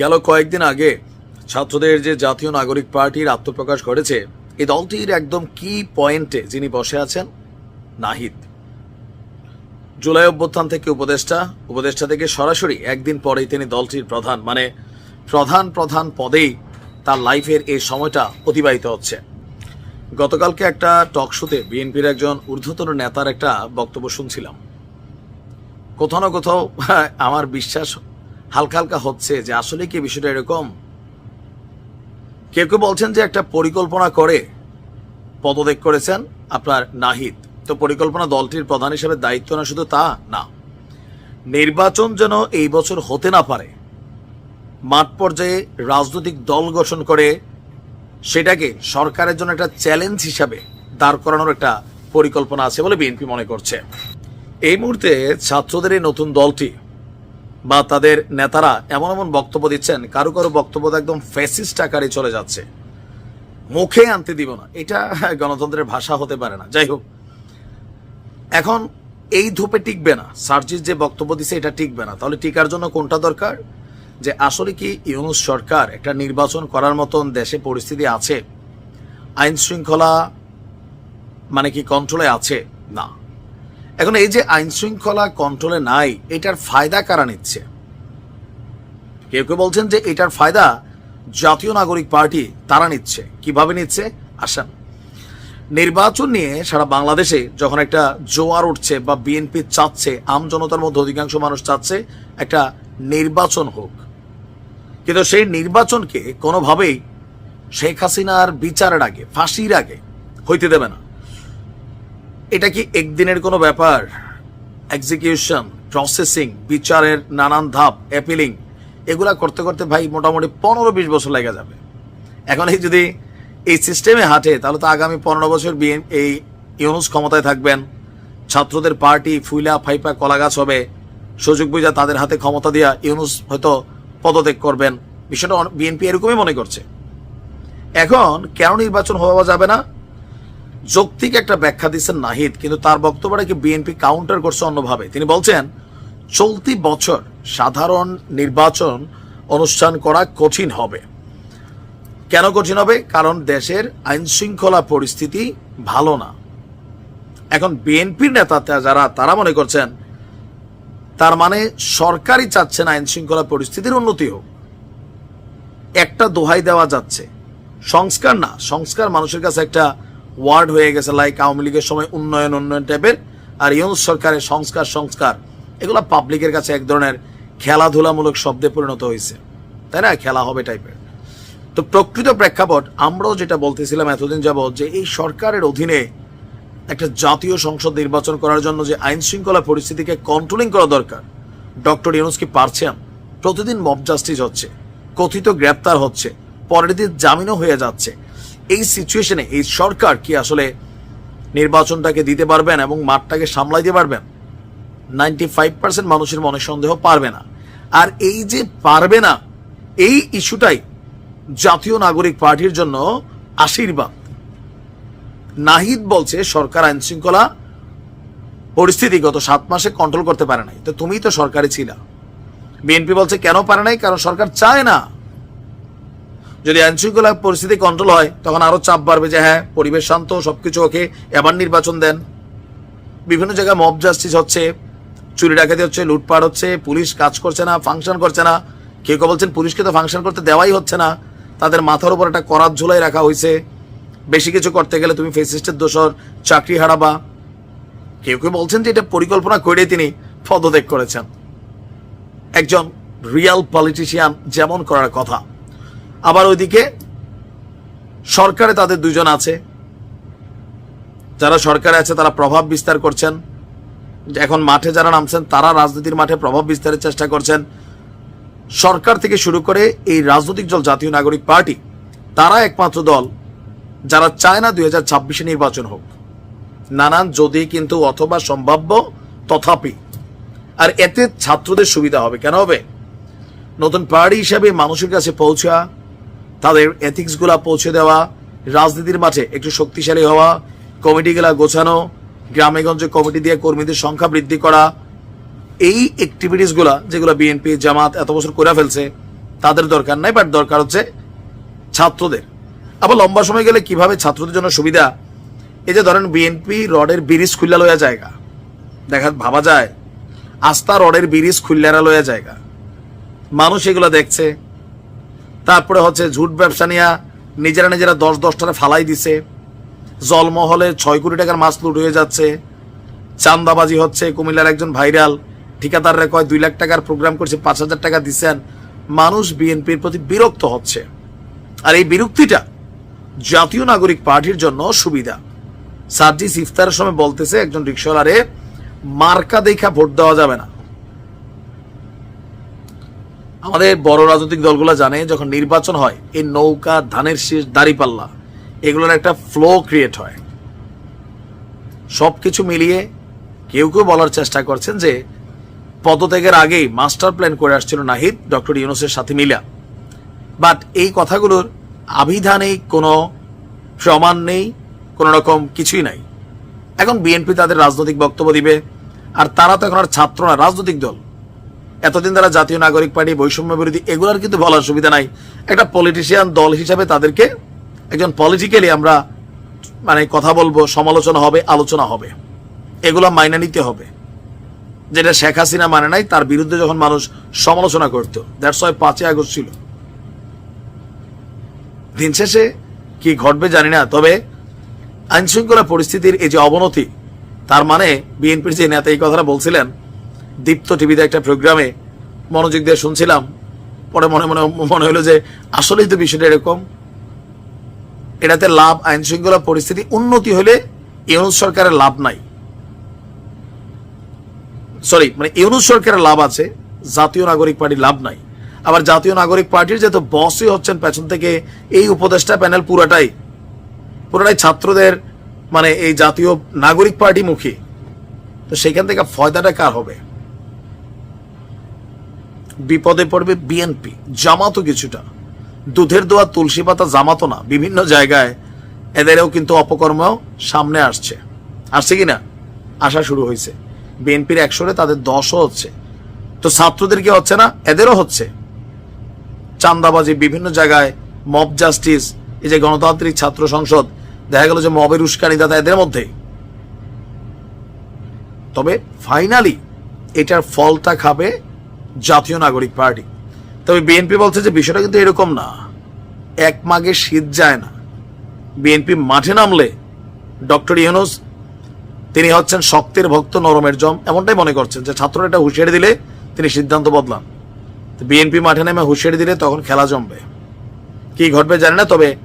গেল কয়েকদিন আগে ছাত্রদের যে জাতীয় নাগরিক পার্টির আত্মপ্রকাশ ঘটেছে, এই দলটির একদম কি পয়েন্টে যিনি বসে আছেন, নাহিদ। জুলাই অভ্যুত্থান থেকে উপদেষ্টা উপদেষ্টা থেকে সরাসরি একদিন পরেই তিনি দলটির প্রধান মানে প্রধান প্রধান পদেই তার লাইফের এই সময়টা অতিবাহিত হচ্ছে। গতকালকে একটা টক শোতে বিএনপির একজন ঊর্ধ্বতন নেতার একটা বক্তব্য শুনছিলাম। কোথাও না কোথাও আমার বিশ্বাস হালকা হালকা হচ্ছে যে আসলে কি বিষয়টা এরকম? কেউ কেউ বলছেন যে একটা পরিকল্পনা করে পদত্যাগ করেছেন আপনার নাহিদ। তো পরিকল্পনা দলটির প্রধান হিসেবে দায়িত্ব না শুধু তা না, নির্বাচন যেন এই বছর হতে না পারে, মাঠ পর্যায়ে রাজনৈতিক দল গঠন করে সেটাকে সরকারের জন্য একটা চ্যালেঞ্জ হিসাবে দাঁড় করানোর একটা পরিকল্পনা আছে বলে বিএনপি মনে করছে। এই মুহূর্তে ছাত্রদের এই নতুন দলটি বা তাদের নেতারা এমন এমন বক্তব্য দিচ্ছেন, কারও কারও বক্তব্য একদম ফ্যাসিস্ট আকারে চলে যাচ্ছে। মুখে আনতে দিব না। এটা গণতন্ত্রের ভাষা হতে পারে না। যাই হোক। এখন এই ধূপে টিকবে না। সার্জির যে বক্তব্য দিছে, এটা টিকবে না। তাহলে টিকার জন্য কোনটা দরকার? যে আসলে কি ইউনুস সরকার একটা নির্বাচন করার মতন দেশে পরিস্থিতি আছে? আইন শৃঙ্খলা মানে কি কন্ট্রোলে আছে? না। এখন এই যে আইন শৃঙ্খলা কন্ট্রোলে নাই, এটার ফায়দা কারা নিচ্ছে? কেউ কেউ বলছেন যে এটার ফায়দা জাতীয় নাগরিক পার্টি, তারা নিচ্ছে। কীভাবে নিচ্ছে? আসেন। নির্বাচন নিয়ে সারা বাংলাদেশে যখন একটা জোয়ার উঠছে বা বিএনপি চাচ্ছে, আম জনতার মধ্যে অধিকাংশ মানুষ চাচ্ছে একটা নির্বাচন হোক। কিন্তু সেই নির্বাচনকে কোনোভাবেই শেখ হাসিনার বিচারের আগে, ফাঁসির আগে হইতে দেবে না। এটা কি একদিনের কোনো ব্যাপার? এক্সিকিউশন প্রসেসিং বিচারের নানান ধাপ অ্যাপিলিং এগুলা করতে করতে ভাই মোটামুটি পনেরো বিশ বছর লেগে যাবে। এখন এই যদি এই সিস্টেমে হাঁটে, তাহলে তো আগামী পনেরো বছর এই ইউনুস ক্ষমতায় থাকবেন। ছাত্রদের পার্টি ফুইলা ফাইপা কলা গাছ হবে। সুযোগ বুঝা তাদের হাতে ক্ষমতা দিয়া ইউনুস হয়তো পদত্যাগ করবেন। বিষয়টা বিএনপি এরকমই মনে করছে। এখন কেন নির্বাচন হওয়া যাবে না? যৌক্তিক একটা ব্যাখ্যা দিচ্ছেন নাহিদ, কিন্তু তার বক্তব্যটাকে বিএনপি কাউন্টার করছে অন্যভাবে? তিনি বলছেন, চলতি বছর সাধারণ নির্বাচন অনুষ্ঠান করা কঠিন হবে। কেন কঠিন হবে? কারণ দেশের আইন শৃঙ্খলা পরিস্থিতি ভালো না। এখন বিএনপির নেতা যারা, তারা মনে করছেন, তার মানে সরকারই চাচ্ছেন আইন শৃঙ্খলা পরিস্থিতির উন্নতি হোক। একটা দোহাই দেওয়া যাচ্ছে। সংস্কার না, সংস্কার মানুষের কাছে একটা ওয়ার্ড হয়ে গেছে লাইক আওয়ামী লীগের সময় উন্নয়ন উন্নয়ন টাইপের আর ইউনুস সরকারের সংস্কার সংস্কার। এগুলো পাবলিকের কাছে এক ধরনের খেলাধুলামূলক শব্দে পরিণত হয়েছে। তাই না? খেলা হবে টাইপের তো প্রকৃত প্রেক্ষাপট আমরাও যেটা বলতেছিলাম এতদিন যাবৎ যে এই সরকারের অধীনে একটা জাতীয় সংসদ নির্বাচন করার জন্য যে আইন শৃঙ্খলা পরিস্থিতিকে কন্ট্রোলিং করা দরকার, ডক্টর ইউনুস কি পারছেন? প্রতিদিন মব জাস্টিস হচ্ছে, কথিত গ্রেপ্তার হচ্ছে, পরের দিন জামিনও হয়ে যাচ্ছে। এই সিচুয়েশনে এই সরকার কি আসলে নির্বাচনটাকে দিতে পারবেন এবং মাঠটাকে সামলাইতে পারবেন? নাইনটি ফাইভ পার্সেন্ট মানুষের মনে সন্দেহ পারবে না। আর এই যে পারবে না, এই ইস্যুটাই জাতীয় নাগরিক পার্টির জন্য আশীর্বাদ। নাহিদ বলছে, সরকার আইন শৃঙ্খলা পরিস্থিতি গত সাত মাসে কন্ট্রোল করতে পারে নাই। তো তুমি তো সরকারে ছিলা। বিএনপি বলছে, কেন পারে নাই? কারণ সরকার চায় না। যদি আইন শৃঙ্খলা পরিস্থিতি কন্ট্রোল হয়, তখন আরও চাপ বাড়বে যে হ্যাঁ পরিবেশ শান্ত, সবকিছু ওকে এবার নির্বাচন দেন। বিভিন্ন জায়গায় মব জাস্টিস হচ্ছে, চুরি ডাকাতি হচ্ছে, লুটপাট হচ্ছে, পুলিশ কাজ করছে না ফাংশন করছে না। কেউ কেউ বলছেন পুলিশকে তো ফাংশন করতে দেওয়াই হচ্ছে না। তাদের মাথার উপর একটা করাত ঝুলাই রাখা হয়েছে। বেশি কিছু করতে গেলে তুমি ফেসিস্টের দোষর, চাকরি হারাবা। কেউ কেউ বলছেন যে এটা পরিকল্পনা করে তিনি পদত্যাগ করেছেন। একজন রিয়াল পলিটিশিয়ান যেমন করার কথা। আবার ওইদিকে সরকারে তাদের দুজন আছে। যারা সরকারে আছে, তারা প্রভাব বিস্তার করছেন। এখন মাঠে যারা নামছেন, তারা রাজনীতির মাঠে প্রভাব বিস্তারের চেষ্টা করছেন। সরকার থেকে শুরু করে এই রাজনৈতিক দল, জাতীয় নাগরিক পার্টি, তারা একমাত্র দল যারা চায় না দুই হাজার ছাব্বিশে নির্বাচন হোক। নানান যদি কিন্তু অথবা সম্ভাব্য, তথাপি। আর এতে ছাত্রদের সুবিধা হবে। কেন হবে? নতুন পার্টি হিসাবে মানুষের কাছে পৌঁছা তাদের এথিক্সগুলা পৌঁছে দেওয়া, রাজনীতির মাঠে একটু শক্তিশালী হওয়া কমিটিগুলা গোছানো, গ্রামে গঞ্জে কমিটি দিয়ে কর্মীদের সংখ্যা বৃদ্ধি করা, এই অ্যাক্টিভিটিসগুলা যেগুলো বিএনপি জামাত এত বছর করে ফেলছে, তাদের দরকার নাই বাট দরকার হচ্ছে ছাত্রদের। আবার লম্বা সময় গেলে কীভাবে ছাত্রদের জন্য সুবিধা? এই যে ধরেন বিএনপি রডের ব্রিজ খুল্লা লইয়া জায়গা। দেখা, ভাবা যায় আস্থা রডের ব্রিজ খুল্লারা লইয়া জায়গা। মানুষ এগুলো দেখছে। তারপরে হচ্ছে ঝুট ব্যবসা নিয়া নিজেরা নিজেরা দশ দশ টাকা ফালাই দিছে। জলমহলে ছয় কোটি টাকার মাছ লুট হয়ে যাচ্ছে। চান্দাবাজি হচ্ছে, কুমিল্লার একজন ভাইরাল। ঠিকাদাররা কয়, দুই লাখ টাকার প্রোগ্রাম করছে, পাঁচ হাজার টাকা দিচ্ছেন মানুষ বিএনপির প্রতি বিরক্ত হচ্ছে। আর এই বিরক্তিটা জাতীয় নাগরিক পার্টির জন্য সুবিধা। সার্জিস ইফতারের সময় বলতেছে একজন রিক্সাওয়ালারে, মার্কা দেখা ভোট দেওয়া যাবে না। আমাদের বড় রাজনৈতিক দলগুলো জানে, যখন নির্বাচন হয়, এই নৌকা, ধানের শীষ দাড়িপাল্লা এগুলোর একটা ফ্লো ক্রিয়েট হয়। সবকিছু মিলিয়ে কেউ কেউ বলার চেষ্টা করছেন যে, পদত্যাগের আগেই মাস্টার প্ল্যান করে আসছিল নাহিদ, ডক্টর ইউনুসের সাথে মিলা। বাট এই কথাগুলোর আবিধানিক কোনো প্রমাণ নেই, কোনো রকম কিছুই নাই। এখন বিএনপি তাদের রাজনৈতিক বক্তব্য দিবে, আর তারা তো এখন আর ছাত্র না, রাজনৈতিক দল। এতদিন তারা জাতীয় নাগরিক পার্টি, বৈষম্য বিরোধী, এগুলোর কিন্তু বলার সুবিধা নাই। একটা পলিটিশিয়ান দল হিসাবে তাদেরকে একজন পলিটিক্যালি আমরা মানে কথা বলব, সমালোচনা হবে, আলোচনা হবে। এগুলো মাইনে নিতে হবে। যেটা শেখ হাসিনা মানে নাই, তার বিরুদ্ধে যখন মানুষ সমালোচনা করত দ্যাটস ওয়াই পাঁচই আগস্ট ছিল। দিন শেষে কি ঘটবে জানি না, তবে আইনশৃঙ্খলা পরিস্থিতির এই যে অবনতি, তার মানে বিএনপির যে নেতা এই কথাটা বলছিলেন দীপ্ত টিভিতে একটা প্রোগ্রামে মনোযোগ দিয়ে শুনছিলাম। পরে মনে মনে মনে হলো যে, আসলেই তো বিষয়টা এরকম। এটাতে লাভ আইন শৃঙ্খলা পরিস্থিতি উন্নতি হলে ইউনুস সরকারের লাভ নাই। সরি মানে ইউনুস সরকারের লাভ আছে, জাতীয় নাগরিক পার্টির লাভ নাই। আবার জাতীয় নাগরিক পার্টির যেহেতু বসই হচ্ছেন পেছন থেকে, এই উপদেষ্টা প্যানেল পুরাটাই। পুরোটাই ছাত্রদের মানে এই জাতীয় নাগরিক পার্টি মুখী তো সেখান থেকে ফয়দাটা কার হবে? বিপদে পড়বে বিএনপি জামাতো কিছুটা। দুধের দোয়া, তুলসী পাতা জামাতো না, বিভিন্ন জায়গায় এদেরও কিন্তু অপকর্ম সামনে আসছে। আসছে কি না? আসা শুরু হয়েছে। বিএনপির একশোরে তাদের দশও হচ্ছে। তো ছাত্রদের কি হচ্ছে না? এদেরও হচ্ছে। চান্দাবাজি বিভিন্ন জায়গায় মব জাস্টিস এই যে গণতান্ত্রিক ছাত্র সংসদ, দেখা গেল যে মবের উস্কানিদাতা এদের মধ্যেই। তবে ফাইনালি এটার ফলটা খাবে জাতীয় নাগরিক পার্টি। তবে বিএনপি বলছে যে বিষয়টা কিন্তু এরকম না। এক মাগে শীত যায় না। বিএনপি মাঠে নামলে ডক্টর ইউনুস, তিনি হচ্ছেন শক্তের ভক্ত, নরমের জম, এমনটাই মনে করছেন যে ছাত্ররা এটা হুঁশিয়ারি দিলে তিনি সিদ্ধান্ত বদলান। বিএনপি মাঠে নেমে হুঁশিয়ারি দিলে তখন খেলা জমবে। কি ঘটবে জানি না, তবে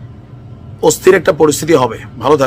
অস্থির একটা পরিস্থিতি হবে। ভালো থাকবে